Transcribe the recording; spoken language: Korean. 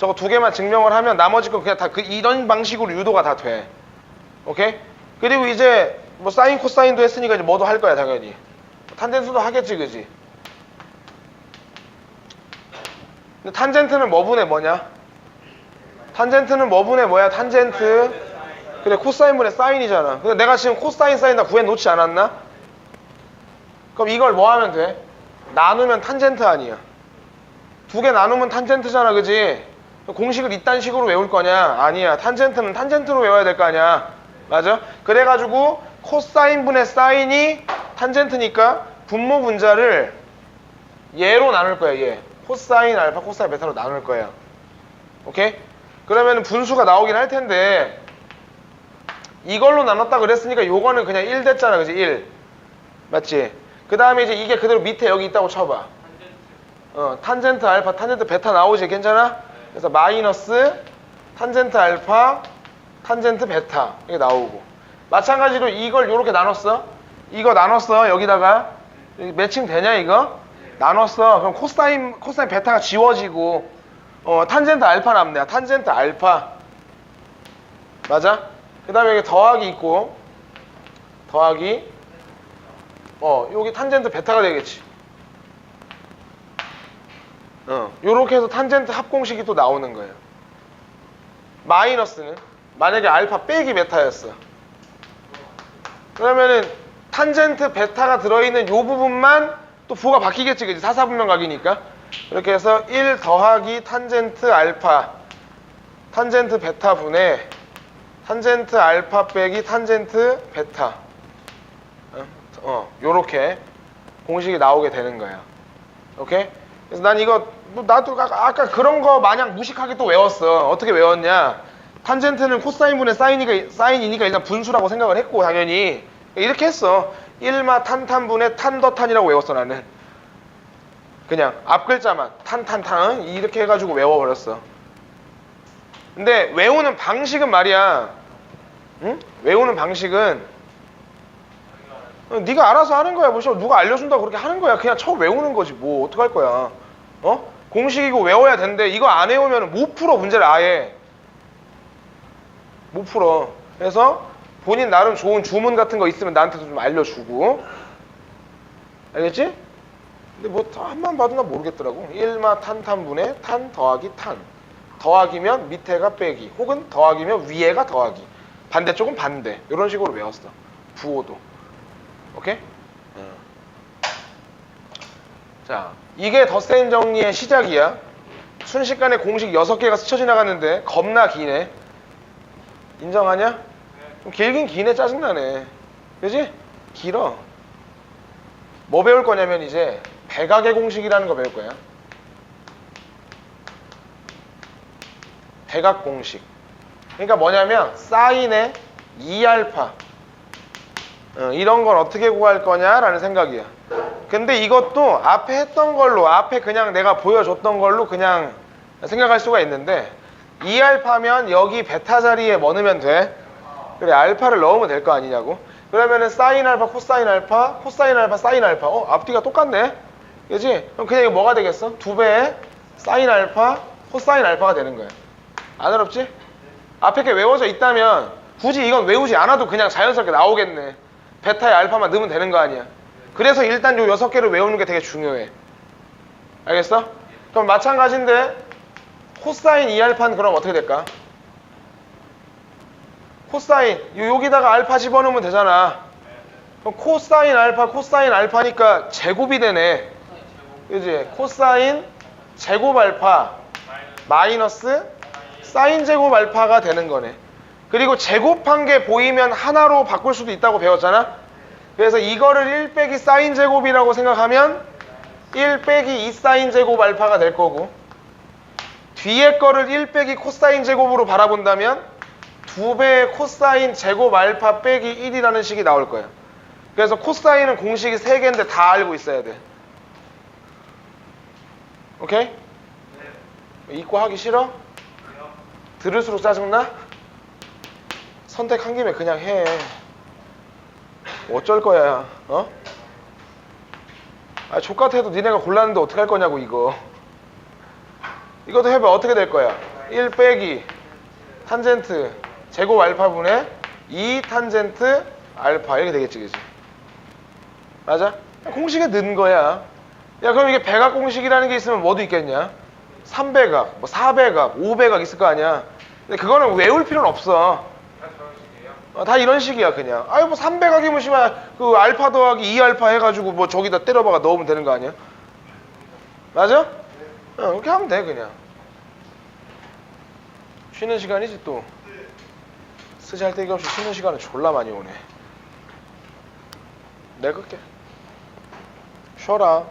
저거 두 개만 증명을 하면 나머지 건 그냥 다 그 이런 방식으로 유도가 다 돼. 오케이? 그리고 이제 뭐 사인 코사인도 했으니까 이제 뭐도 할 거야 당연히. 탄젠트도 하겠지 그지? 근데 탄젠트는 뭐 분의 뭐냐? 탄젠트는 뭐 분의 뭐야? 탄젠트. 그래 코사인 분의 사인이잖아. 근데 내가 지금 코사인 사인 다 구해 놓지 않았나? 그럼 이걸 뭐 하면 돼? 나누면 탄젠트 아니야. 두 개 나누면 탄젠트잖아, 그지? 공식을 이딴 식으로 외울 거냐? 아니야. 탄젠트는 탄젠트로 외워야 될 거 아니야. 맞아? 그래가지고 코사인 분의 사인이 탄젠트니까 분모 분자를 얘로 나눌 거야, 얘. 코사인 알파, 코사인 베타로 나눌 거야. 오케이? 그러면 분수가 나오긴 할 텐데 이걸로 나눴다 그랬으니까 요거는 그냥 1 됐잖아, 그지? 1. 맞지? 그 다음에 이제 이게 그대로 밑에 여기 있다고 쳐봐. 어, 탄젠트 알파, 탄젠트 베타 나오지? 괜찮아? 그래서 마이너스 탄젠트 알파, 탄젠트 베타 이게 나오고. 마찬가지로 이걸 이렇게 나눴어. 이거 나눴어. 여기다가 여기 매칭 되냐 이거? 나눴어. 그럼 코사인 코사인 베타가 지워지고 어, 탄젠트 알파 남네. 탄젠트 알파. 맞아? 그 다음에 여기 더하기 있고 더하기 어 여기 탄젠트 베타가 되겠지 어. 요렇게 해서 탄젠트 합공식이 또 나오는 거예요. 마이너스는 만약에 알파 빼기 베타였어. 그러면은 탄젠트 베타가 들어있는 요 부분만 또 부가 바뀌겠지 그지? 사사분명각이니까. 이렇게 해서 1 더하기 탄젠트 알파 탄젠트 베타 분의 탄젠트 알파 빼기 탄젠트 베타. 어, 어 요렇게 공식이 나오게 되는 거야. 오케이? 그래서 난 이거 뭐 나도 아까, 아까 그런 거 마냥 무식하게 또 외웠어. 어떻게 외웠냐? 탄젠트는 코사인분의 사인이니까, 사인이니까 일단 분수라고 생각을 했고 당연히. 이렇게 했어. 1마 탄탄분의 탄더탄이라고 외웠어 나는. 그냥 앞 글자만 탄탄탄 이렇게 해가지고 외워버렸어. 근데 외우는 방식은 말이야. 응? 외우는 방식은 어, 네가 알아서 하는 거야. 뭐 누가 알려준다고 그렇게 하는 거야. 그냥 처음 외우는 거지. 뭐 어떡할 거야. 어? 공식이고 외워야 되는데 이거 안 외우면 못 풀어 문제를 아예. 못 풀어. 그래서 본인 나름 좋은 주문 같은 거 있으면 나한테도 좀 알려주고. 알겠지? 근데 뭐 한만 봐도 나 모르겠더라고. 1마 탄탄분의 탄 더하기 탄. 더하기면 밑에가 빼기. 혹은 더하기면 위에가 더하기. 반대쪽은 반대. 이런 식으로 외웠어. 부호도. 오케이? 어. 자, 이게 덧셈 정리의 시작이야. 순식간에 공식 6개가 스쳐 지나갔는데 겁나 기네. 인정하냐? 좀 길긴 기네 짜증나네. 그지? 길어. 뭐 배울 거냐면 이제 백악의 공식이라는 거 배울 거야. 백악 공식. 그러니까 뭐냐면 사인의 2알파 어, 이런 걸 어떻게 구할 거냐라는 생각이야. 근데 이것도 앞에 했던 걸로 앞에 그냥 내가 보여줬던 걸로 그냥 생각할 수가 있는데 2알파면 여기 베타 자리에 뭐 넣으면 돼? 그래 알파를 넣으면 될 거 아니냐고. 그러면은 사인 알파, 코사인 알파, 코사인 알파, 사인 알파. 어 앞뒤가 똑같네. 그지? 그럼 그냥 이거 뭐가 되겠어? 두 배의 사인 알파, 코사인 알파가 되는 거야. 안 어렵지? 앞에 게 외워져 있다면 굳이 이건 외우지 않아도 그냥 자연스럽게 나오겠네. 베타에 알파만 넣으면 되는 거 아니야. 그래서 일단 요 여섯 개를 외우는 게 되게 중요해. 알겠어? 그럼 마찬가지인데 코사인 2알파는 그럼 어떻게 될까? 코사인 요- 여기다가 알파 집어넣으면 되잖아. 그럼 코사인 알파 코사인 알파니까 제곱이 되네. 그지? 코사인 제곱 알파 마이너스 사인 제곱 알파가 되는 거네. 그리고 제곱한 게 보이면 하나로 바꿀 수도 있다고 배웠잖아. 그래서 이거를 1 빼기 사인 제곱이라고 생각하면 1 빼기 2 사인 제곱 알파가 될 거고 뒤에 거를 1 빼기 코사인 제곱으로 바라본다면 2배의 코사인 제곱 알파 빼기 1이라는 식이 나올 거야. 그래서 코사인은 공식이 3개인데 다 알고 있어야 돼. 오케이? 잊고 하기 싫어? 들을수록 짜증나? 선택한 김에 그냥 해. 어쩔 거야, 어? 아, 족같아도 니네가 골랐는데 어떡할 거냐고, 이거. 이것도 해봐, 어떻게 될 거야? 1 빼기 탄젠트 제곱 알파분의 2 탄젠트 알파 이렇게 되겠지 그지 맞아? 공식에 넣은 거야 야 그럼 이게 배각 공식이라는 게 있으면 뭐도 있겠냐 3배각 뭐 4배각 5배각 있을 거 아니야 근데 그거는 외울 필요는 없어 어, 다 이런 식이야 그냥. 아유 뭐 300하기면 씨발 그 알파 더하기 2알파 해가지고 뭐 저기다 때려박아 넣으면 되는 거 아니야? 맞아? 어, 그렇게 하면 돼 그냥. 쉬는 시간이지 또. 쓰잘데기 없이 쉬는 시간은 졸라 많이 오네. 내가 끌게. 쉬어라